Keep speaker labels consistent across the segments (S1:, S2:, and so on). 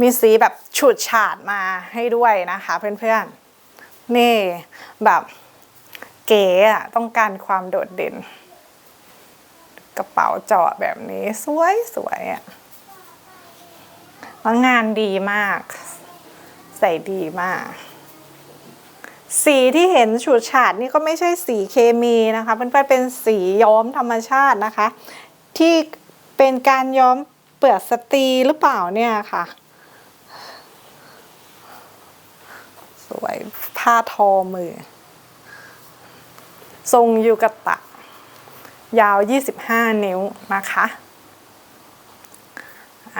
S1: มีสีแบบฉูดฉาดมาให้ด้วยนะคะเพื่อนๆ นี่แบบเก๋อะต้องการความโดดเด่น กระเป๋าเจาะแบบนี้สวยสวยอะแล้วงานดีมาก ใส่ดีมาก สีที่เห็นฉูดฉาดนี่ก็ไม่ใช่สีเคมีนะคะเพื่อนๆเป็นสีย้อมธรรมชาตินะคะ ที่เป็นการย้อม เปลือกสตรีหรือเปล่าเนี่ยค่ะ สวยผ้าทอมือ ทรงยูกะตะ ยาว 25 นิ้วนะคะอ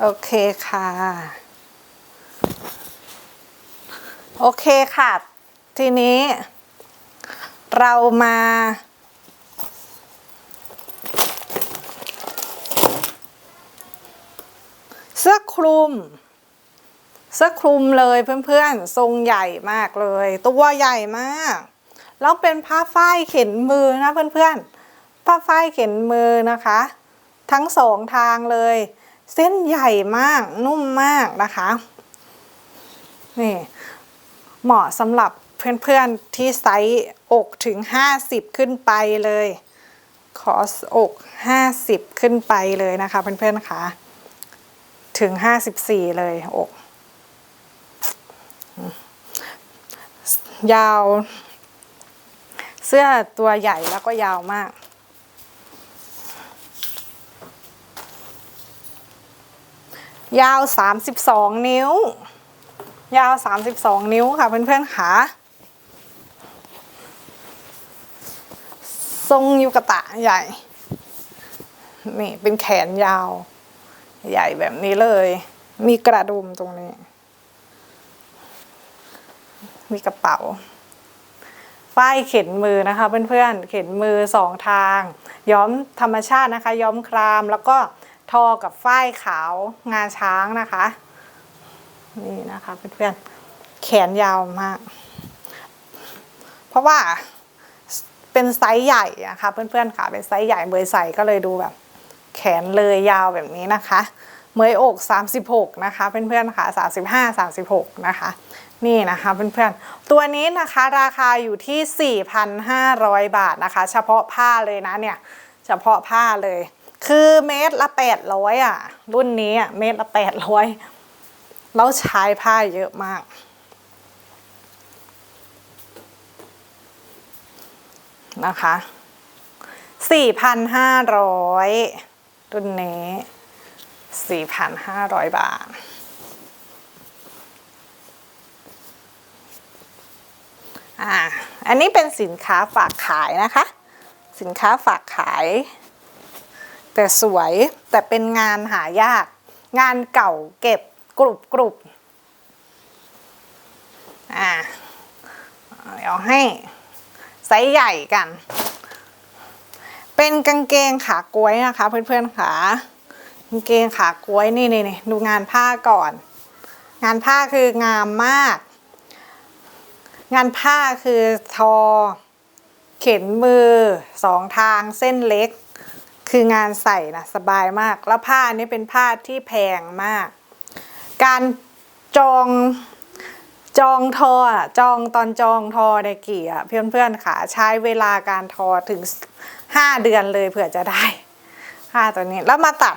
S1: โอเคค่ะ โอเคค่ะ ทีนี้ เรามาเสื้อคลุม เสื้อคลุมเลยเพื่อนๆ ทรงใหญ่มากเลย ตัวใหญ่มาก แล้วเป็นผ้าฝ้ายเข็นมือนะเพื่อนๆ ผ้าฝ้ายเข็นมือนะคะ ทั้งสองทางเลย เส้นใหญ่มากนุ่มมากนะคะ นี่ เหมาะสำหรับ เพื่อนๆที่ไซส์อกถึง 50 ขึ้นไปเลยขอสอก 50 ขึ้นไปเลยนะคะเพื่อนๆค่ะ ถึง 54 เลยอก ยาว เสื้อตัวใหญ่แล้วก็ยาวมากยาว 32 นิ้ว ยาว 32 นิ้วค่ะเพื่อนๆค่ะ ทรงยูกตะใหญ่ นี่เป็นแขนยาว ใหญ่แบบนี้เลย มีกระดุมตรงนี้ มีกระเป๋าฝ้ายเข็นมือนะคะ เพื่อนๆ เข็นมือสองทาง ย้อมธรรมชาตินะคะ ย้อมครามแล้วก็ทอกับฝ้ายขาวงาช้างนะคะ นี่นะคะเพื่อนๆ แขนยาวมาก เพราะว่า เป็นไซส์ใหญ่อะค่ะเพื่อนๆค่ะเป็นไซส์ใหญ่เบยใส่ก็เลยดูแบบ แขนเลยยาวแบบนี้นะคะเมยอก 36 นะคะเพื่อนๆค่ะ 35 36 นะคะ นี่นะคะเพื่อนๆ ตัวนี้นะคะราคาอยู่ที่ 4,500 บาทนะคะ เฉพาะผ้าเลยนะเนี่ย เฉพาะผ้าเลย คือเมตรละ 800 อะ รุ่นนี้อะเมตรละ 800 แล้วใช้ผ้าเยอะมาก นะคะ4,500รุ่นนี้ 4,500 บาท อ่า อันนี้เป็นสินค้าฝากขายนะคะ สินค้าฝากขาย แต่สวยแต่เป็นงานหายาก งานเก่าเก็บกรุบกรุบอ่า เดี๋ยวให้ ไซส์ใหญ่กัน เป็นกางเกงขากล้วยนะคะ เพื่อนๆค่ะกางเกงขากล้วยนี่นี่นี่ดูงานผ้าก่อน งานผ้าคืองามมาก งานผ้าคือทอ เข็นมือสองทางเส้นเล็ก คืองานใส่นะสบายมาก แล้วผ้านี้เป็นผ้าที่แพงมาก การจอง จองทอจองตอนจองทอในกี่อะเพื่อนๆค่ะใช้เวลาการทอถึงห้าเดือนเลยเผื่อจะได้ผ้าตัวนี้แล้วมาตัด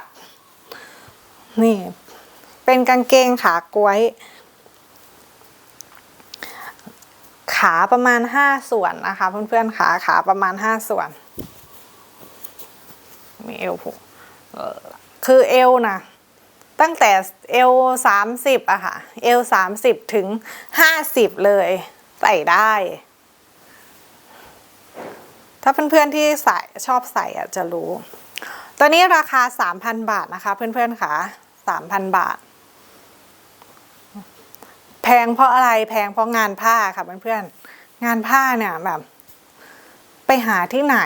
S1: นี่ เป็นกางเกงขากล้วย ขาประมาณห้าส่วนนะคะ เพื่อนๆขาขาประมาณห้าส่วน มีเอวผูกคือเอวนะ ตั้งแต่เอวสามสิบอะค่ะ เอวสามสิบถึงห้าสิบเลย ใส่ได้ ถ้าเพื่อนๆที่ใส่ชอบใส่อะจะรู้ ตัวนี้ราคาสามพันบาทนะคะ เพื่อนๆค่ะสามพันบาท แพงเพราะอะไรแพงเพราะงานผ้าค่ะเพื่อนๆ งานผ้าเนี่ยแบบ ไปหาที่ไหน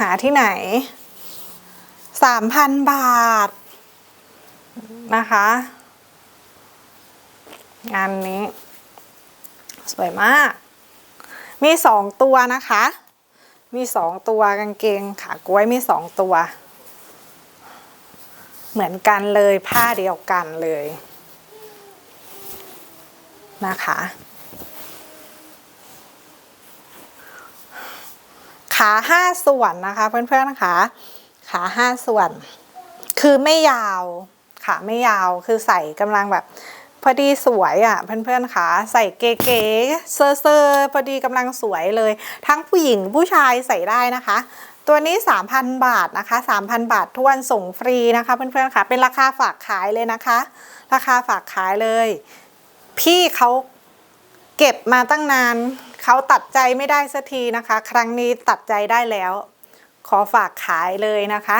S1: หาที่ไหนสามพันบาท นะคะ งานนี้ สวยมาก มีสองตัวนะคะ มีสองตัวกางเกงขากล้วยมีสองตัว เหมือนกันเลยผ้าเดียวกันเลยนะคะ ขาห้าส่วนนะคะเพื่อนๆนะคะ ขาห้าส่วน คือไม่ยาว ขาไม่ยาวคือใส่กำลังแบบพอดีสวยอะเพื่อนๆค่ะใส่เก๋ๆเซอร์ๆพอดีกำลังสวยเลย ทั้งผู้หญิงผู้ชายใส่ได้นะคะ ตัวนี้ 3,000 บาทนะคะ 3,000 บาททวนส่งฟรีนะคะเพื่อนๆค่ะ เป็นราคาฝากขายเลยนะคะ ราคาฝากขายเลย พี่เขาเก็บมาตั้งนานเขาตัดใจไม่ได้สักทีนะคะ ครั้งนี้ตัดใจได้แล้ว ขอฝากขายเลยนะคะ